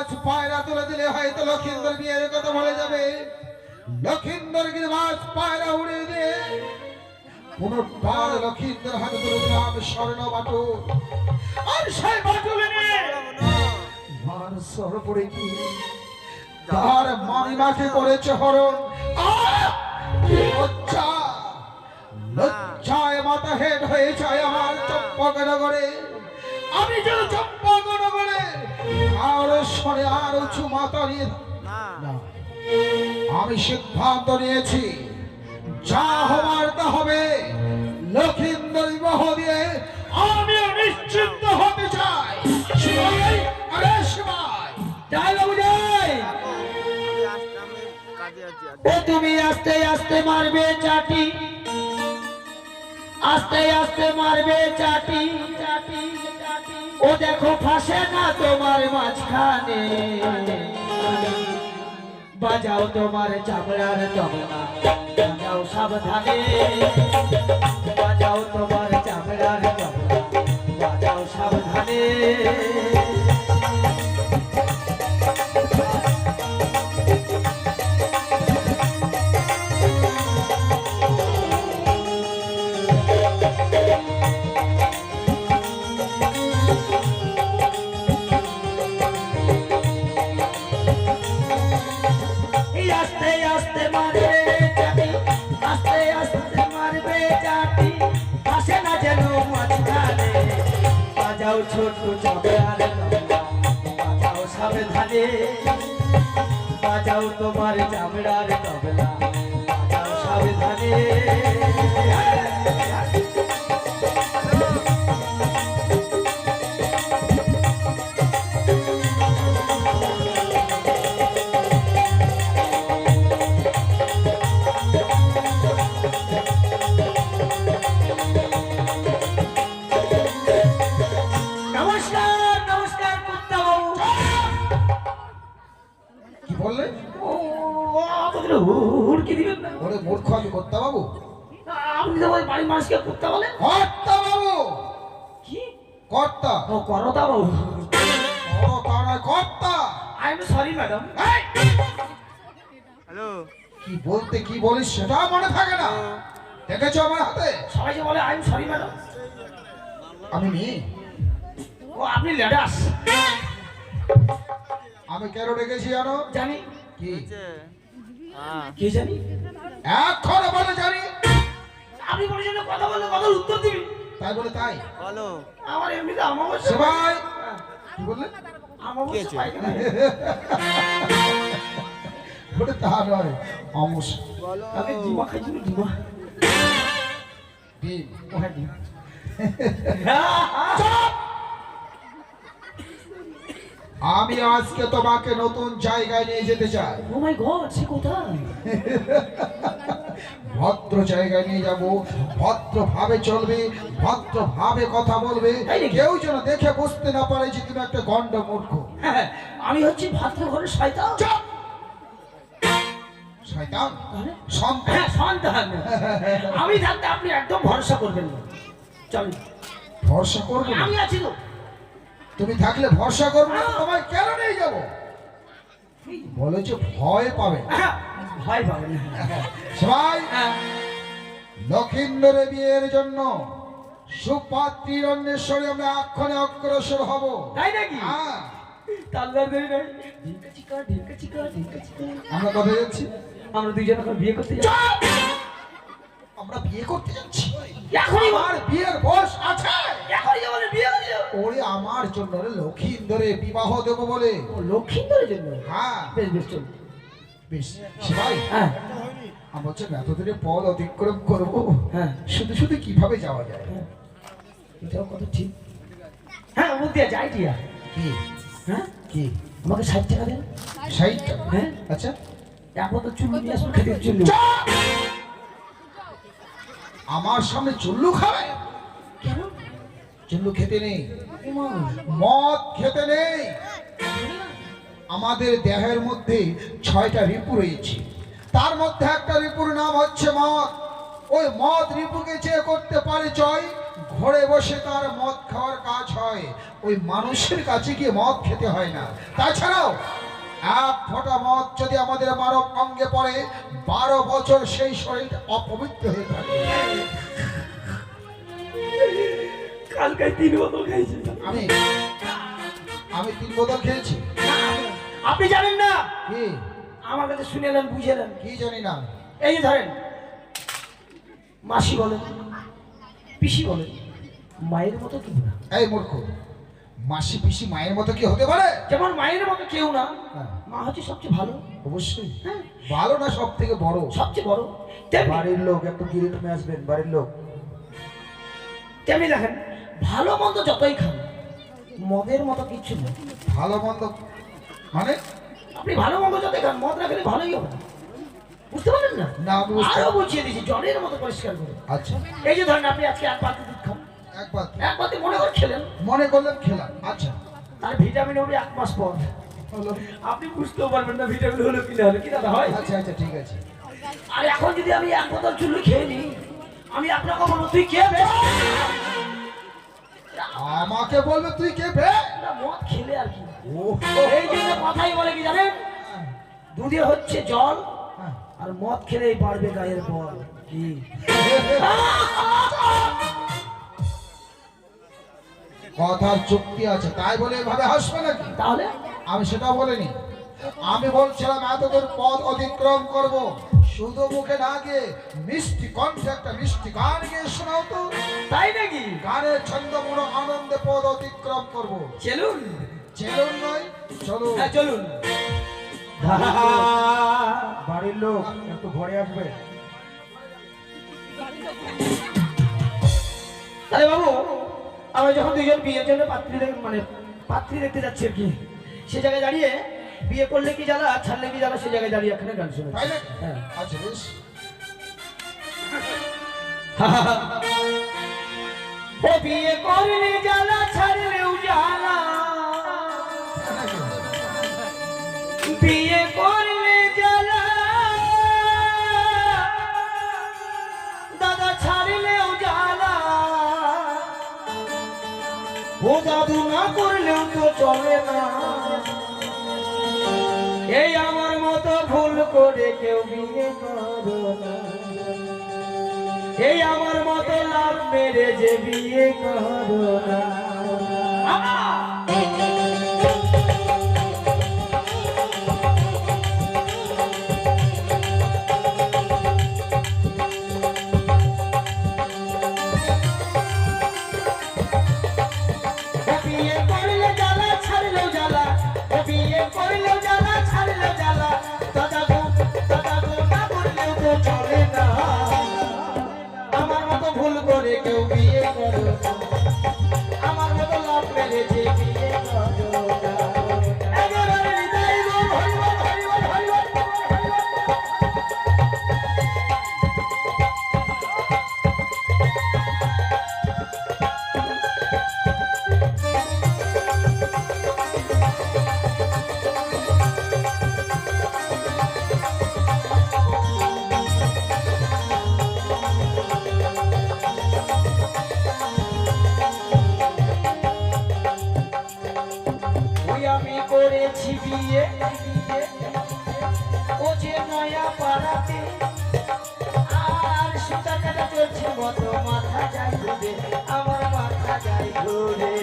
গিরিবাজ পায়রা তুলে দিলে হয়তো লক্ষিন্দর বিয়ের কথা বলে যাবে। লক্ষিন্দর গিরিবাজ পায়রা উড়িয়ে দিয়ে পুনর্বার লক্ষিন্দর হাতে তুলে দিলাম স্বর্ণ বাটু। আর সেই মার সর্বপরে কি? তার মামিমাকে করেছে হরণ। লজ্জা! লজ্জায় মাথা হেড হয়ে যায় আমার চম্পকনগরে আমি যেন চম্পকনগরে আর সরে আর উঁচু মাথা নিয়ে আমি সিদ্ধান্ত নিয়েছি যা হবার তা হবে। লক্ষিন্দর বিবাহ দিয়ে আমি নিশ্চিন্ত হতে চাই। আরে শিবাই। ও তুমি আস্তে আস্তে মারবে চাটি। আস্তে আস্তে মারবে চাটি চাটি। ও দেখো ফাঁসে না তোমার মাঝখানে। বাজাও তোমার চামড়ার তবলা বাজাও সাবধানে। বাজাও তোমার চামড়ার তবলা বাজাও সাবধানে। বাজাও ছোট চামড়ার তবলা বাজাও সাবধানে। বাঁচাও তোমার চামড়ার তবলা বাজাও সাবধানে। ওরে মূর্খ আমি কর্তা বাবু আপনি তো ওই বাড়ির মানুষকে কুত্তা বলেন? কর্তা বাবু কি? কর্তা! ও করতা বাবু ও তারা কর্তা! I am sorry madam. Hello. কি বলতে কি বলিস সেটা মনে থাকে না। দেখেছ আমার হাতে? সবাই যে বলে আই এম সরি ম্যাডাম। আমি মেয়ে ও আপনি লেডাস। আমি কেন ডেকেছি জানো? জানি। কি? হ্যাঁ কি জানি? এক্ষণে বলে জানি। আপনি বলেছেন যে কথা বললে কথার উত্তর দিবি। তাই বলে তাই? বলো। আমার এমনিতে আমাবস্যা সেবাই। কি বললে? আমাবস্যা পাইখানা বলে তা নয় অমস বলো। তাকে ডিমা খাইছিল ডিমা। ডিম। ও হ্যাঁ ডিম আমি আজকে তোমাকে নতুন জায়গায় নিয়ে যেতে চাই। ও মাই গড সে কোথায়? ভদ্র জায়গায় নিয়ে যাব ভদ্র ভাবে চলবে ভদ্র ভাবে কথা বলবে। কেউ যেন দেখে বুঝতে না পারে যে তুমি একটা গন্ড মূর্খ হ্যাঁ, আমি হচ্ছি ভাদ্র ঘরের শয়তান! শয়তান? সন্তান? হ্যাঁ সন্তান। আমি থাকতে আপনি একদম ভরসা করবেন না। চল ভরসা করব না? আমি আছি তো। তুমি থাকলে ভরসা করব না তোমায় কেন নিয়ে যাব? বলেছে ভয় পাবে। হ্যাঁ, ভয় সবাই হ্যাঁ, বিয়ের জন্য সুপাত্রীর অন্বেষণে আমরা এক্ষণে অগ্রসর হব। তাই নাকি? হ্যাঁ। আমরা কোথায় যাচ্ছি? আমরা দুইজন এখন বিয়ে করতে আমরা বিয়ে করতে যাচ্ছি। এখনই আমার বিয়ের বয়স আছে। বিয়ে দিও ওরে আমার জন্য লক্ষিন্দরে বিবাহ দেবো বলে। ও লক্ষ্মীন্দরের জন্য? হ্যাঁ। বেশ বেশ চল। বেশ সবাই হ্যাঁ। আমরা হচ্ছে এতদিনে পদ অতিক্রম করব। হ্যাঁ। শুধু শুধু কীভাবে যাওয়া যায়? হ্যাঁ। এটাও কথা ঠিক। হ্যাঁ ও দিয়ে যাই দিয়া। কি? হ্যাঁ? কি? আমাকে ষাট টাকা দেন। ষাট টাকা? হ্যাঁ। আচ্ছা। এখন তো চুল্লু নিয়ে আসব খেতে চুল্লু। আমার সামনে চুল্লু খাবে? চুল্লু খেতে নেই, মদ খেতে নেই। আমাদের দেহের মধ্যে ছয়টা রিপু রয়েছে। তার মধ্যে একটা রিপুর নাম হচ্ছে মদ। ওই মদ রিপুকে যে করতে পারে জয়, ঘরে বসে তার মদ খাওয়ার কাজ হয়। ওই মানুষের কাছে গিয়ে মদ খেতে হয় না। তাছাড়াও, এক ফোঁটা মদ যদি আমাদের মানব অঙ্গে পড়ে, বারো বছর সেই শরীর অপবিত্র হয়ে থাকে। কালকে তিন বোতল খাইছি আমি? আমি তিন বোতল খেয়েছি? আপনি জানেন না? কি? আমার কাছে শুনেলেন বুঝেলেন কি জানি না এই যে ধরেন মাসি বলেন পিসি বলেন মায়ের মতো কেউ না। এই মূর্খ মাসি পিসি মায়ের মতো কি হতে পারে? যেমন মায়ের মতো কেউ না হ্যাঁ, মা হচ্ছে সবচেয়ে ভালো। অবশ্যই। হ্যাঁ। ভালো না সব থেকে বড়? সবচেয়ে বড় বাড়ির লোক একটু গিরে তুমি আসবেন বাড়ির লোক। তেমনি দেখেন ভালো মন্দ যতই খান মদের মতো কিচ্ছু নেই। ভালো মন্দ মানে? আপনি ভালো মন্দ যতই খান মদ না খেলে ভালোই হবে বুঝতে পারলেন না? না আরও বুঝিয়ে দিচ্ছি জলের মতো পরিষ্কার করে। আচ্ছা। এই যে ধরেন আপনি আজকে এক বালতি দুধ খান। একবার এক বালতি মনে করে খেলেন? মনে করলেন খেলাম আচ্ছা। তার ভিটামিন হবে এক মাস পর। আপনি বুঝতেও পারবেন না ভিটামিন হলো কি না হলো কি দাদা হয়? আচ্ছা আচ্ছা ঠিক আছে। আর এখন যদি আমি এক বোতল চুল্লু খেয়ে নিই আমি আপনাকে বলব তুই বে আমাকে বলবে তুই কে বে? মদ খেলে আর কি? এই জন্য কথাই বলে কি জানেন? দুধে হচ্ছে জল হ্যাঁ। আর মদ খেলেই বাড়বে গায়ের বল। কি? কথার চুক্তি আছে তাই বলে এভাবে হাসবে নাকি? তাহলে? আমি সেটা বলিনি। আমি বলছিলাম এতদূর পথ অতিক্রম করব। শুধু মুখে না গিয়ে মিষ্টি কণ্ঠে একটা মিষ্টি গান গিয়ে শোনাও তো। তাই নাকি? গানের ছন্দ ছন্দমূলক আনন্দে পদ অতিক্রম করব। চলুন। চলুন নয় চলুন। হ্যাঁ চলুন। বাড়ির লোক একটু ঘরে আসবে। তাহলে বাবু আমরা যখন দুজন বিয়ের জন্য পাত্রী মানে পাত্রী দেখতে যাচ্ছি আর কি সে জায়গায় দাঁড়িয়ে বিয়ে করলে কি জ্বালা ছাড়লে কি জ্বালা সে জায়গায় দাঁড়িয়ে এখানে গান শুনে হ্যাঁ। আচ্ছা বেশ। ও বিয়ে করলে জ্বালা ছাড়লেও জ্বালা। বিয়ে করলে জ্বালা। দাদা ছাড়লেও জ্বালা। ও দাদু না করলেও তো চলে না। করে কেউ বিয়ে করো না। এই আমার মতো লাভ মেরে যে বিয়ে করো না। করলে জ্বালা, ছাড়লেও জ্বালা। বিয়ে করলেও কাটা চলছে মতো মাথা যাই ঘুরে আমার মাথা যাই ঘুরে।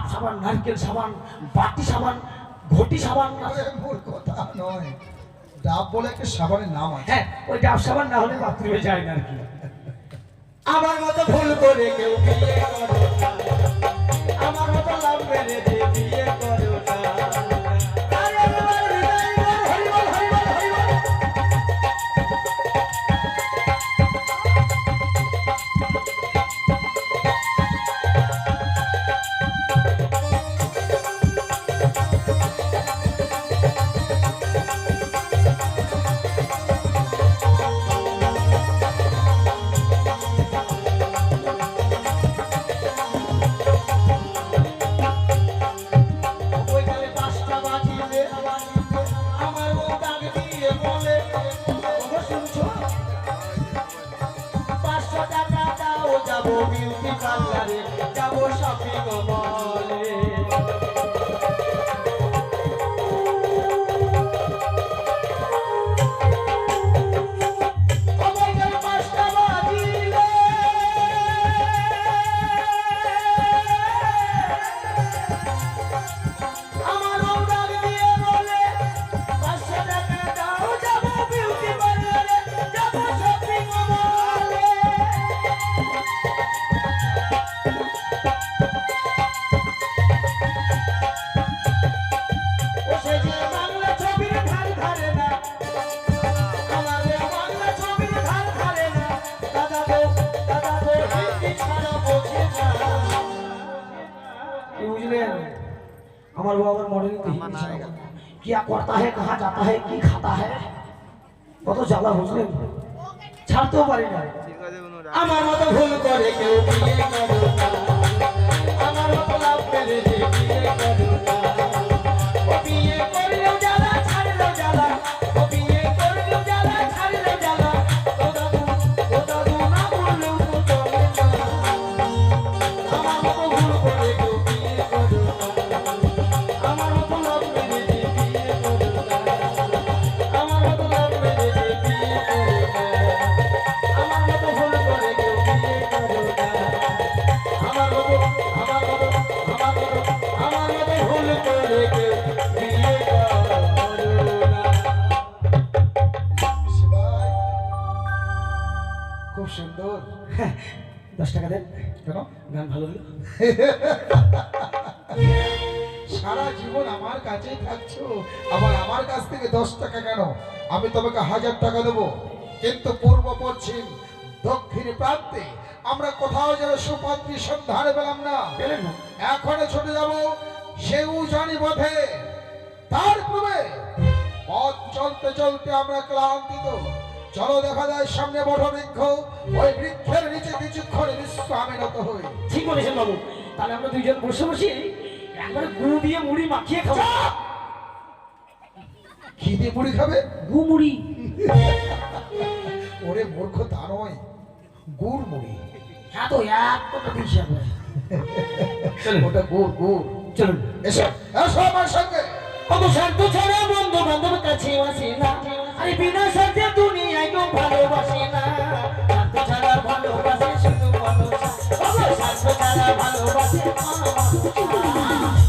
ডাব সাবান নারকেল সাবান বাটি সাবান ঘটি সাবান। আরে কথা নয়। ডাব বলে একটা সাবানের নাম আছে। হ্যাঁ ওই ডাব সাবান না হলে বাথরুমে যায় না আর কি। আমার মতো ভুল করে কেউ আমার মতো লাভ মেরে বিউটি পার্লারে যাব শপিং মলে কি বুঝলেন? আমার বাবার মডেল কি? করতা হ্যাঁ কাহা যাতা হ্যাঁ কি খাতা হ্যাঁ কত জ্বালা বুঝলেন? ছাড়তেও পারি না। আমার মতো ভুল করে কেউ আমার মতো লাভ করে খুব সুন্দর। দশ টাকা দেন। কেন গান ভালো হলো। সারা জীবন আমার কাছেই থাকছো। আবার আমার কাছ থেকে দশ টাকা কেন? আমি তোমাকে হাজার টাকা দেবো। কিন্তু পূর্ব পশ্চিম দক্ষিণ প্রান্তে আমরা কোথাও যেন সুপাত্রী সন্ধান পেলাম না। পেলেন না। এখনও ছুটে যাব সেউ জানি পথে। তার পূর্বে পথ চলতে চলতে আমরা ক্লান্তিত চলো দেখা যায় সামনে বড় বৃক্ষ। ওই বৃক্ষের নিচে কিছুক্ষণ বিশ্রামিনত হই। ঠিক বলেছেন বাবু। তাহলে আমরা দুইজন বসে বসে একবারে গুড় দিয়ে মুড়ি মাখিয়ে খাব। কি দিয়ে মুড়ি খাবে? গু মুড়ি। ওরে মূর্খ তা নয়। গুড় মুড়ি। হ্যাঁ তো এতটা দিয়েছি ওটা গুড় গুড়। চলুন। এসো এসো আমার সঙ্গে। কত শান্ত ছাড়া বন্ধু বান্ধব কাছে আসে না। আরে ভালোবাসে ভালোবাসে ভালোবাসে